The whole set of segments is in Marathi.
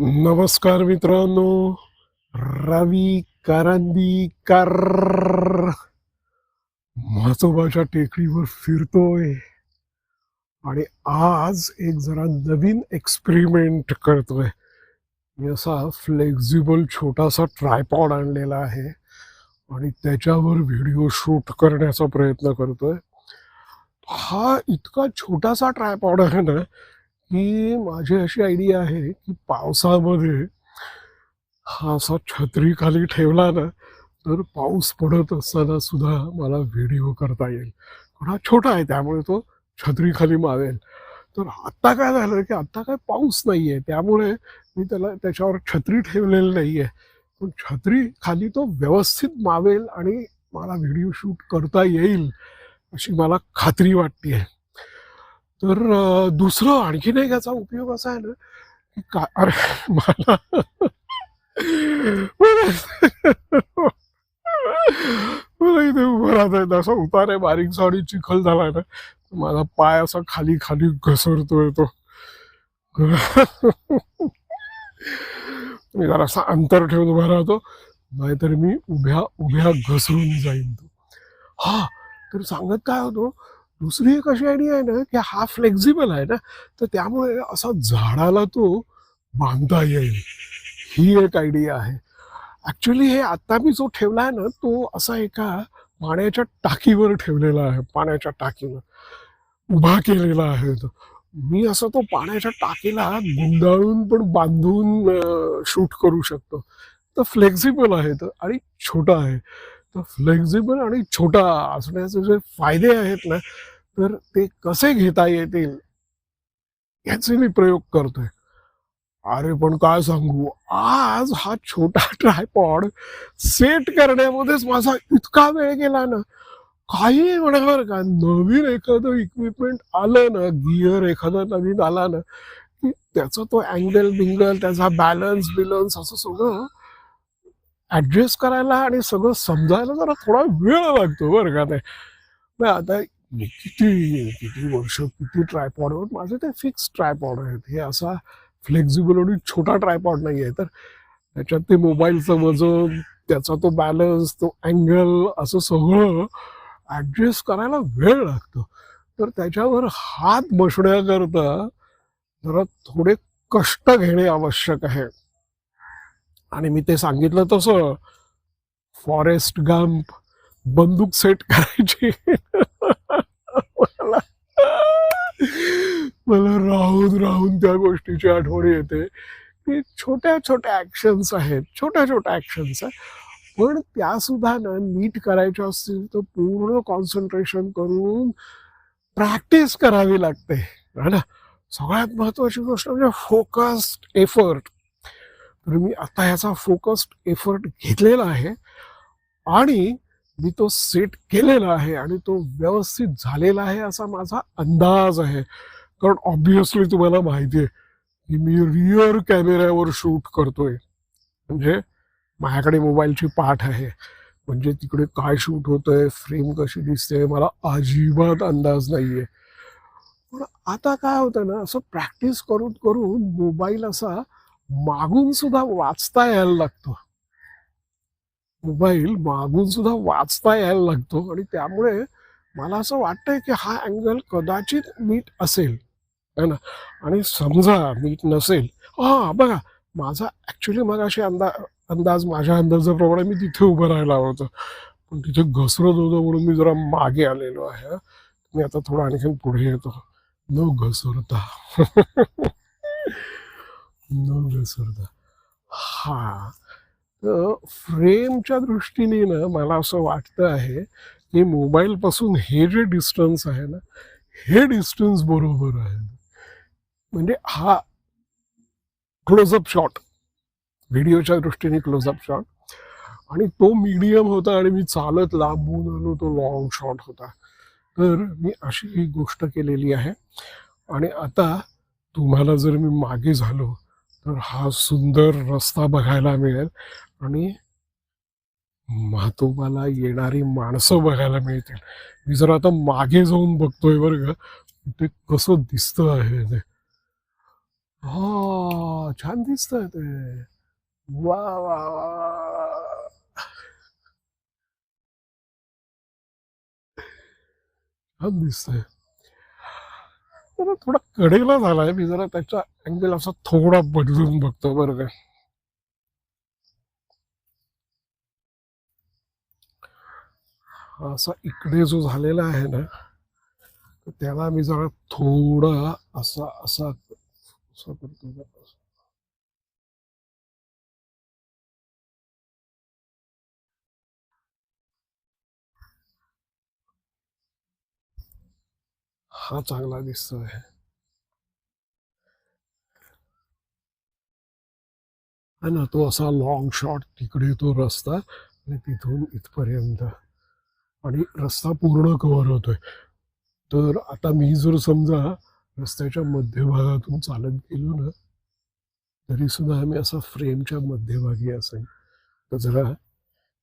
नमस्कार मित्रांनो रवी करंदीकर म्हाचोबाच्या टेकडीवर फिरतोय. आणि आज एक जरा नवीन एक्सपेरिमेंट करतोय. मी असा फ्लेक्झिबल छोटासा ट्रायपॉड आणलेला आहे. आणि त्याच्यावर व्हिडिओ शूट करण्याचा प्रयत्न करतोय. हा इतका छोटासा ट्रायपॉड आहे ना की माझी अशी आयडिया आहे की पावसामध्ये हा असा छत्री खाली ठेवला ना तर पाऊस पडत असताना सुद्धा मला व्हिडिओ करता येईल. पण हा छोटा आहे त्यामुळे तो छत्री खाली मावेल तर आत्ता काय झालं की आत्ता काय पाऊस नाही आहे त्यामुळे मी त्याला त्याच्यावर छत्री ठेवलेली नाही आहे पण छत्री खाली तो व्यवस्थित मावेल आणि मला व्हिडिओ शूट करता येईल अशी मला खात्री वाटते तर दुसरं आणखीन एक याचा उपयोग असा आहे ना की का अरे मला मला इथे उभं राहता येत असं उतार आहे बारीक आणि चिखल झाला ना माझा पाय असा खाली खाली घसरतोय तो. मी जरासा अंतर ठेवून उभा राहतो नाहीतर मी उभ्या उभ्या घसरून जाईन तो. हा तर सांगत काय होतो दुसरी एक अशी आयडिया आहे ना की हा फ्लेक्झिबल आहे ना तर त्यामुळे असा झाडाला तो बांधता येईल. ही एक आयडिया आहे. ॲक्च्युली हे आता मी जो ठेवला आहे ना तो असा एका पाण्याच्या टाकीवर ठेवलेला आहे पाण्याच्या टाकीवर. उभा केलेला आहे तो. मी असं तो पाण्याच्या टाकीला गुंडाळून पण बांधून शूट करू शकतो. तर फ्लेक्झिबल आहे तर आणि छोटा आहे. तर फ्लेक्झिबल आणि छोटा असण्याचे जे फायदे आहेत ना तर ते कसे घेता येतील याचे मी प्रयोग करतोय. अरे पण काय सांगू आज हा छोटा ट्रायपॉड सेट करण्यामध्येच माझा इतका वेळ गेला ना. काही म्हणावर का नवीन एखादं इक्विपमेंट आलं ना गिअर एखादा नवीन आला ना की त्याचा तो अँगल बिंगल त्याचा बॅलन्स बिलन्स असं सगळं ऍडजस्ट करायला आणि सगळं समजायला जरा थोडा वेळ लागतो बरं का ते. नाही आता मी किती किती वर्ष किती ट्रायपॉडवर माझं ते फिक्स ट्रायपॉड आहेत. हे असा फ्लेक्झिबल आणि छोटा ट्रायपॉड नाही आहे. तर त्याच्यात ते मोबाईलचं वजन त्याचा तो बॅलन्स तो अँगल असं सगळं ऍडजस्ट करायला वेळ लागतो. तर त्याच्यावर हात बसण्याकरता जरा थोडे कष्ट घेणे आवश्यक आहे. आणि मी ते सांगितलं तसं. फॉरेस्ट गंप बंदूक सेट करायची. मला मला राहून राहून त्या गोष्टीची आठवण येते. की छोट्या छोट्या ऍक्शन्स आहेत. छोट्या छोट्या ॲक्शन्स आहेत. पण त्या सुद्धा ना नीट करायच्या असतील तर पूर्ण कॉन्सन्ट्रेशन करून प्रॅक्टिस करावी लागते. है ना? सगळ्यात महत्त्वाची गोष्ट म्हणजे फोकस्ड एफर्ट तर मी आता ह्याचा फोकस्ड एफर्ट घेतलेला आहे. आणि मी तो सेट केलेला आहे आणि तो व्यवस्थित झालेला आहे असा माझा अंदाज आहे. कारण ऑब्विसली तुम्हाला माहिती आहे की मी रिअर कॅमेऱ्यावर शूट करतोय. म्हणजे माझ्याकडे मोबाईलची पाठ आहे. म्हणजे तिकडे काय शूट होतंय फ्रेम कशी दिसते मला अजिबात अंदाज नाहीये. पण आता काय होतं ना असं प्रॅक्टिस करून करून मोबाईल असा मागून सुद्धा वाचता यायला लागतो. मोबाईल मागून सुद्धा वाचता यायला लागतो आणि त्यामुळे मला असं वाटतंय की हा अँगल कदाचित मीट असेल. है ना? आणि समजा मीट नसेल. हा बघा माझा ऍक्च्युली मग अशी अंदा अंदाज माझ्या अंदाजाप्रमाणे मी तिथे उभं राहायला हवं होतं. पण तिथे घसरत होतं म्हणून मी जरा मागे आलेलो आहे. मी आता थोडं आणखीन पुढे येतो. न घसरता. न घसरता हा. फ्रेमच्या दृष्टीने ना मला असं वाटतं आहे की मोबाईल पासून हे जे डिस्टन्स आहे ना हे डिस्टन्स बरोबर आहे. म्हणजे हा क्लोजअप शॉट व्हिडिओच्या दृष्टीने क्लोजअप शॉट आणि तो मीडियम होता आणि मी चालत लांबून आलो तो लॉंग शॉट होता. तर मी अशी ही गोष्ट केलेली आहे. आणि आता तुम्हाला जर मी मागे झालो तर हा सुंदर रस्ता बघायला मिळेल आणि महातोबाला येणारी माणसं बघायला मिळतील. मी जर आता मागे जाऊन बघतोय बरं का ते कसं दिसतं आहे ते. हा छान दिसतंय ते. वा वा वा दिसत आहे जरा थोडा कडेला झालाय मी जरा त्याचा अँगल असा थोडा बदलून बघतो बरं काय असा इकडे जो झालेला आहे ना त्याला मी जरा थोडा असा असा असा करतो हा चांगला दिसतोय. है ना तो असा लॉंग शॉट तिकडे तो रस्ता आणि तिथून इथपर्यंत. आणि रस्ता पूर्ण कव्हर होतोय. तर आता मी जर समजा रस्त्याच्या मध्यभागातून चालत गेलो ना तरी सुद्धा आम्ही असा फ्रेमच्या मध्यभागी असेल. तर जरा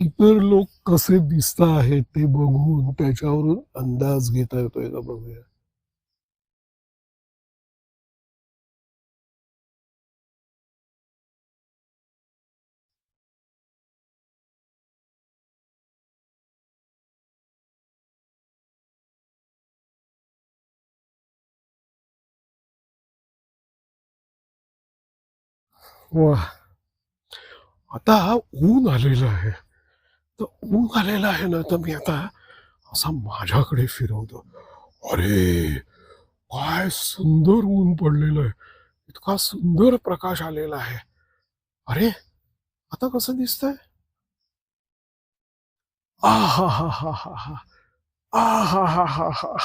इतर लोक कसे दिसत आहेत ते बघून त्याच्यावरून अंदाज घेता येतोय का बघूया. वा आता ऊन आलेलं आहे. तर ऊन आलेलं आहे ना, तर मी आता असा माझ्याकडे फिरवतो. अरे, काय सुंदर ऊन पडलेलं आहे. इतका सुंदर प्रकाश आलेला आहे. अरे, आता कसं दिसतंय? आ हा हा हा हा हा हा हा हा हा हा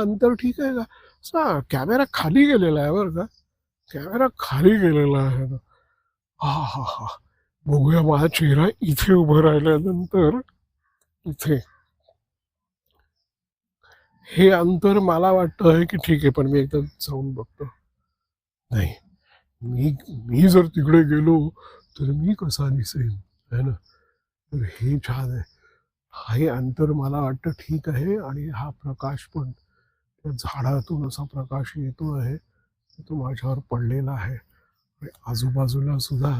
अंतर ठीक आहे का? कॅमेरा खाली गेलेला आहे बरं का? कॅमेरा खाली गेलेला आहे ना. हा हा हा. बघूया माझा चेहरा इथे उभं राहिल्यानंतर इथे. हे अंतर मला वाटतं आहे की ठीक आहे पण मी एकदा जाऊन बघतो. नाही. मी मी जर तिकडे गेलो तर मी कसा दिसेन? है ना? तर हे छान आहे. हे अंतर मला वाटतं ठीक आहे आणि हा प्रकाश पण. त्या झाडातून असा प्रकाश येतो आहे. तो माझ्यावर पडलेला आहे. आणि आजूबाजूला सुद्धा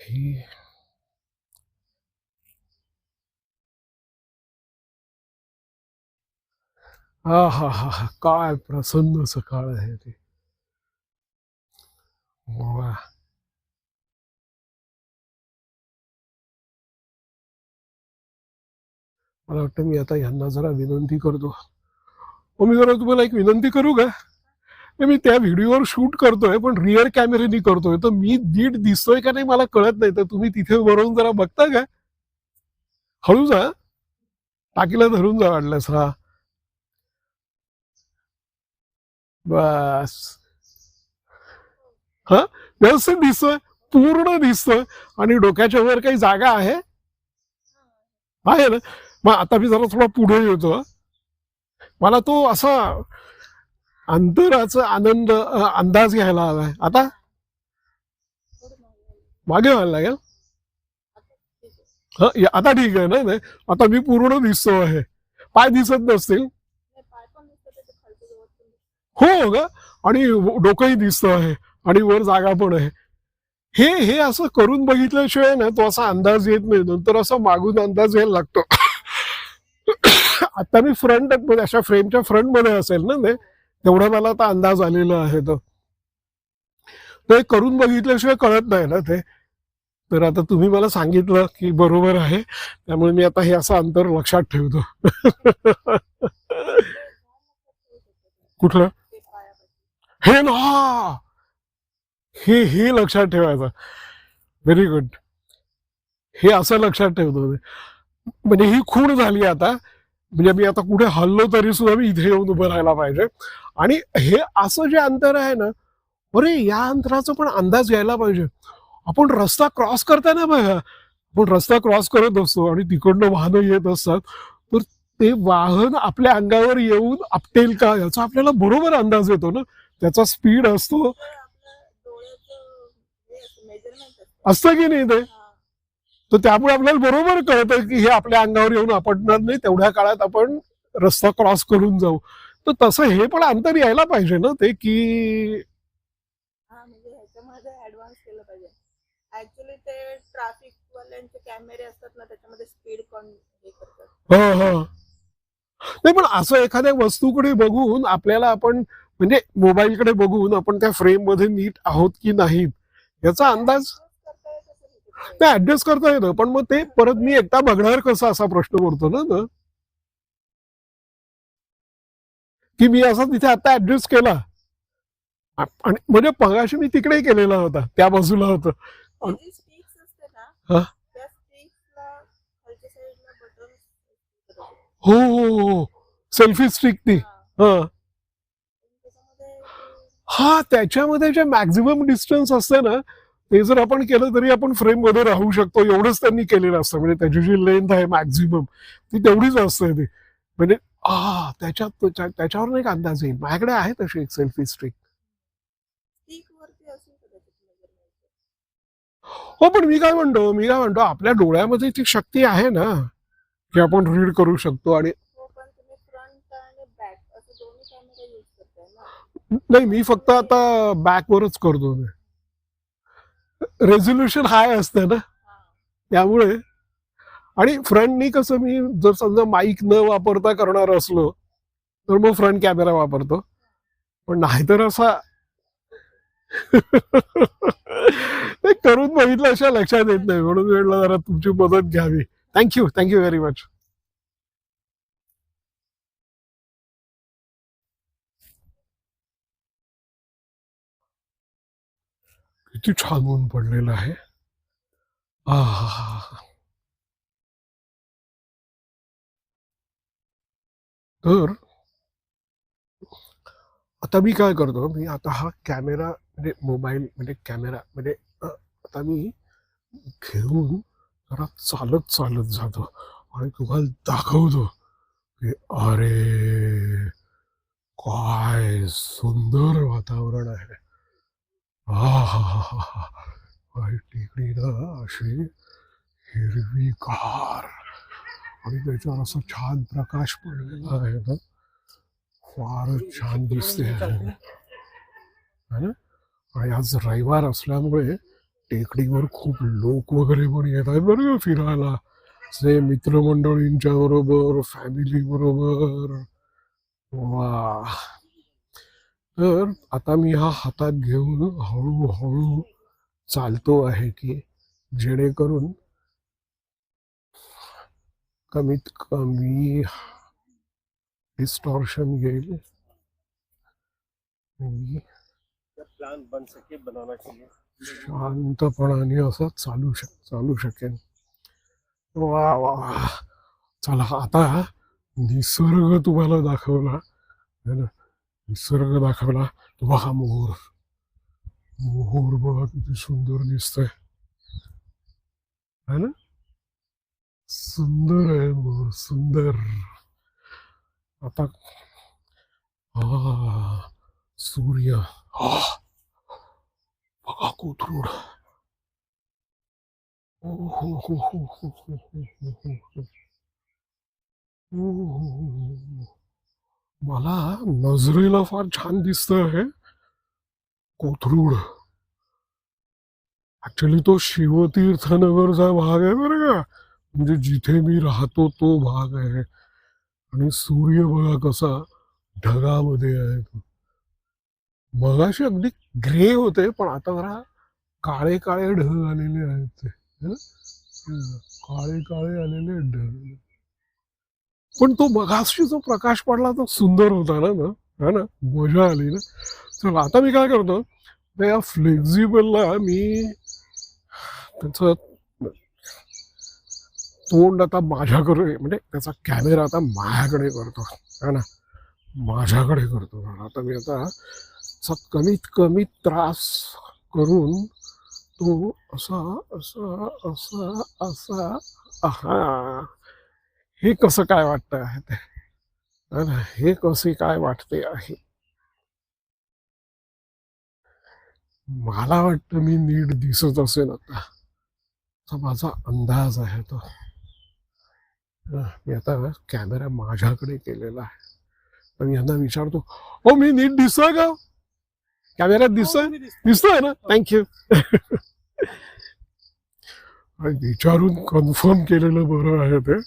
ही हा हा हा हा काय प्रसन्न सकाळ आहे ते. वा. मला वाटतं मी आता यांना जरा विनंती करतो. मी जरा तुम्हाला एक विनंती करू का? मी त्या व्हिडिओवर शूट करतोय पण रिअर कॅमेरेनी करतोय. तर मी नीट दिसतोय का नाही मला कळत नाही. तर तुम्ही तिथे वरून जरा बघता का? हळू जा. टाकीला धरून जा वाटल्यास हा. बस. हा? व्यवस्थित दिसतोय. पूर्ण दिसतोय. आणि डोक्याच्या वर काही जागा आहे? आहे ना? मग आता मी जरा थोडा पुढे येतो मला तो असा अंतराचा आनंद अंदाज घ्यायला हवाय आता? मागे व्हायला लागेल? हा, आता ठीक आहे ना नाही. आता मी पूर्ण दिसतो आहे. पाय दिसत नसतील. हो ग. आणि डोकंही दिसतं आहे. आणि वर जागा पण आहे. हे हे असं करून बघितल्याशिवाय ना तो असा अंदाज येत नाही. नंतर असा मागून अंदाज यायला लागतो. आता मी फ्रंटमध्ये अशा फ्रेमच्या फ्रंटमध्ये असेल ना ते तेवढा मला आता अंदाज आलेला आहे तो ते करून बघितल्याशिवाय कळत नाही ना ते. तर आता तुम्ही मला सांगितलं की बरोबर आहे. त्यामुळे मी आता हे असं अंतर लक्षात ठेवतो. कुठलं? हे ना! हे हे लक्षात ठेवायचं. व्हेरी गुड हे असं लक्षात ठेवतो म्हणजे ही खूण झाली आता. म्हणजे मी आता कुठे हल्लो तरी सुद्धा मी इथे येऊन उभं राहायला पाहिजे. आणि हे असं जे अंतर आहे ना अरे या अंतराचा पण अंदाज यायला पाहिजे. आपण रस्ता क्रॉस करताना बघा. आपण रस्ता क्रॉस करत असतो आणि तिकडनं वाहनं येत असतात. तर ते वाहन आपल्या अंगावर येऊन आपटेल का याचा आपल्याला बरोबर अंदाज येतो ना. त्याचा स्पीड असतो. असतं की नाही ते? तर त्यामुळे आपल्याला बरोबर कळतं की हे आपल्या अंगावर येऊन आपटणार नाही. तेवढ्या काळात आपण रस्ता क्रॉस करून जाऊ. तर तसं हे पण अंतर यायला पाहिजे ना ते की म्हणजे ह्याच्यामध्ये ऍडव्हान्स केलं पाहिजे. ऍक्च्युली ते ट्रॅफिक वाल्यांचे कॅमेरे असतात ना त्याच्यामध्ये स्पीड कॉन हे करतात. हा हा. नाही पण असं एखाद्या वस्तूकडे बघून आपल्याला आपण म्हणजे मोबाईलकडे बघून आपण त्या फ्रेममध्ये नीट आहोत की नाहीत याचा अंदाज Adjust करता येत असेल इथे. ते ऍडजस्ट करता येतं. पण मग ते परत मी एकटा बघणार कसं असा प्रश्न पडतो ना ना की मी असा तिथे आता ऍडजस्ट केला. आणि म्हणजे पगाशी मी तिकडे केलेला होता त्या बाजूला होतं. हा? हो हो हो सेल्फी स्टिक हा. ते- हा त्याच्यामध्ये जे मॅक्झिमम डिस्टन्स असते ना ते जर आपण केलं तरी आपण फ्रेममध्ये राहू शकतो. एवढंच त्यांनी केलेलं असतं. म्हणजे त्याची जी लेंथ आहे मॅक्झिमम ती तेवढीच असते ती. म्हणजे आ त्याच्यात त्याच्या- त्याच्यावर एक अंदाज येईल. माझ्याकडे आहे तशी एक सेल्फी स्टिक हो पण मी काय म्हणतो? मी काय म्हणतो? आपल्या डोळ्यामध्ये ती शक्ती आहे ना की आपण रीड करू शकतो आणि नाही मी फक्त आता बॅकवरच करतो. रेझोल्युशन हाय असतं ना? त्यामुळे. आणि फ्रंटनी कसं मी जर समजा माईक न वापरता करणार असलो तर मग फ्रंट कॅमेरा वापरतो. पण नाहीतर असा करून बघितलं अशा लक्षात येत नाही म्हणून वेळला जरा तुमची मदत घ्यावी. थँक्यू थँक्यू व्हेरी मच किती छान ऊन पडलेलं आहे आहा. तर आता मी काय करतो, मी आता हा कॅमेरा म्हणजे मोबाईल म्हणजे कॅमेरा म्हणजे आता मी घेऊन जरा चालत चालत जातो आणि तुम्हाला दाखवतो की अरे, काय सुंदर वातावरण आहे आहाहाहा. काय अशी हिरवीगार. आणि त्याच्यावर असं छान प्रकाश पडलेला आहे ना. फारच छान दिसते है ना? आणि आज रविवार असल्यामुळे टेकडीवर खूप लोक वगैरे पण येत आहेत बरं का फिरायला. जे मित्रमंडळींच्या बरोबर फॅमिली बरोबर. वा. तर आता मी हा हातात घेऊन हळूहळू चालतो आहे की जेणेकरून कमीत कमी डिस्टॉर्शन येईल. आणि प्लान बन सके बनाना चाहिए शांतपणाने असं चालू शक चालू शकेन. वा वा वा. चला आता निसर्ग तुम्हाला दाखवला. है ना? निसर्ग दाखवला तो बघा मोर मोर बघा किती सुंदर दिसतोय है ना सुंदर आहे मोर सुंदर आता हा सूर्य हा बघा कोथरूड ओ हो हो हो हो हो हो हो हो हो. ओ हो हो हो हो. मला नजरेला फार छान दिसत आहे कोथरूड. ऍक्च्युली तो शिवतीर्थनगरचा भाग आहे बरं का. म्हणजे जिथे मी राहतो तो भाग आहे. आणि सूर्य बघा कसा ढगामध्ये आहे. तो मगाशी अगदी ग्रे होते पण आता जरा काळे काळे ढग आलेले आहेत ते. काळे काळे आलेले ढग. पण तो मगाशी जो प्रकाश पडला तो सुंदर होता ना ना है ना? मजा आली ना. चला आता मी काय करतो? या फ्लेक्झिबलला मी त्याचं तोंड आता माझ्याकडे म्हणजे त्याचा कॅमेरा आता माझ्याकडे करतो. है ना? माझ्याकडे करतो. आता मी आता कमीत कमी त्रास करून तो असा असा असा असा हा. हे कसं काय वाटतं आहे ते है? हे कसे काय वाटते आहे? मला वाटतं मी नीट दिसत असेल आता. माझा अंदाज आहे तो. हा, मी आता कॅमेरा माझ्याकडे केलेला आहे. तर मी यांना विचारतो हो मी नीट दिसतोय का? कॅमेऱ्यात दिसतोय? हो, दिसताय. दिसतोय ना? थँक्यू विचारून कन्फर्म केलेलं बरं आहे ते.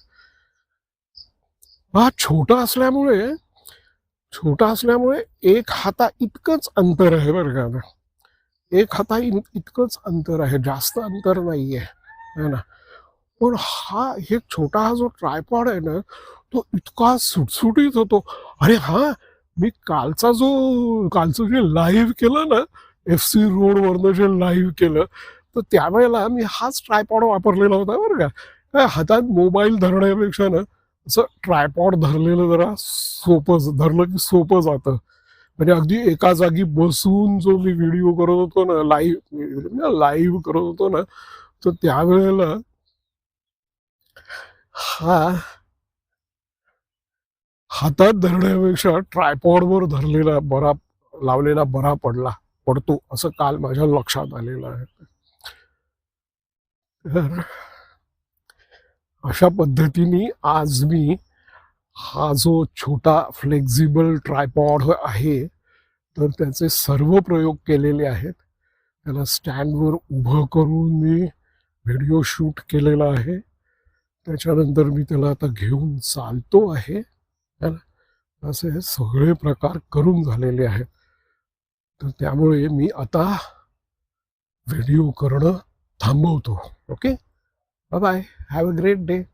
हा छोटा असल्यामुळे छोटा असल्यामुळे एक हाता इतकंच अंतर आहे बरं का एक हाता इतकंच अंतर आहे जास्त अंतर नाहीये. है ना? पण हा हे छोटा हा जो ट्रायपॉड आहे ना तो इतका सुटसुटीत होतो. अरे हा मी कालचा जो कालचं जे लाईव्ह केलं ना एफ सी रोडवरनं जे लाईव्ह केलं तर त्यावेळेला मी हाच ट्रायपॉड वापरलेला होता बरं का. काय हातात मोबाईल धरण्यापेक्षा ना असं ट्रायपॉड धरलेलं जरा सोपं धरलं की सोपं जातं. म्हणजे अगदी एका जागी बसून जो मी व्हिडिओ करत होतो ना लाईव्ह म्हणजे लाईव्ह करत होतो ना तर त्यावेळेला हा हातात धरण्यापेक्षा ट्रायपॉडवर धरलेला बरा लावलेला बरा पडला पडतो असं काल माझ्या लक्षात आलेलं आहे. तर अशा पद्धतीने आज मी हा जो छोटा फ्लेक्झिबल ट्रायपॉड आहे तर त्याचे सर्व प्रयोग केलेले आहेत. त्याला स्टँडवर उभं करून मी व्हिडिओ शूट केलेला आहे. त्याच्यानंतर मी त्याला आता घेऊन चालतो आहे. ना? असे हे सगळे प्रकार करून झालेले आहेत. तर त्यामुळे मी आता व्हिडिओ करणं थांबवतो. Okay? Bye bye. Have a great day.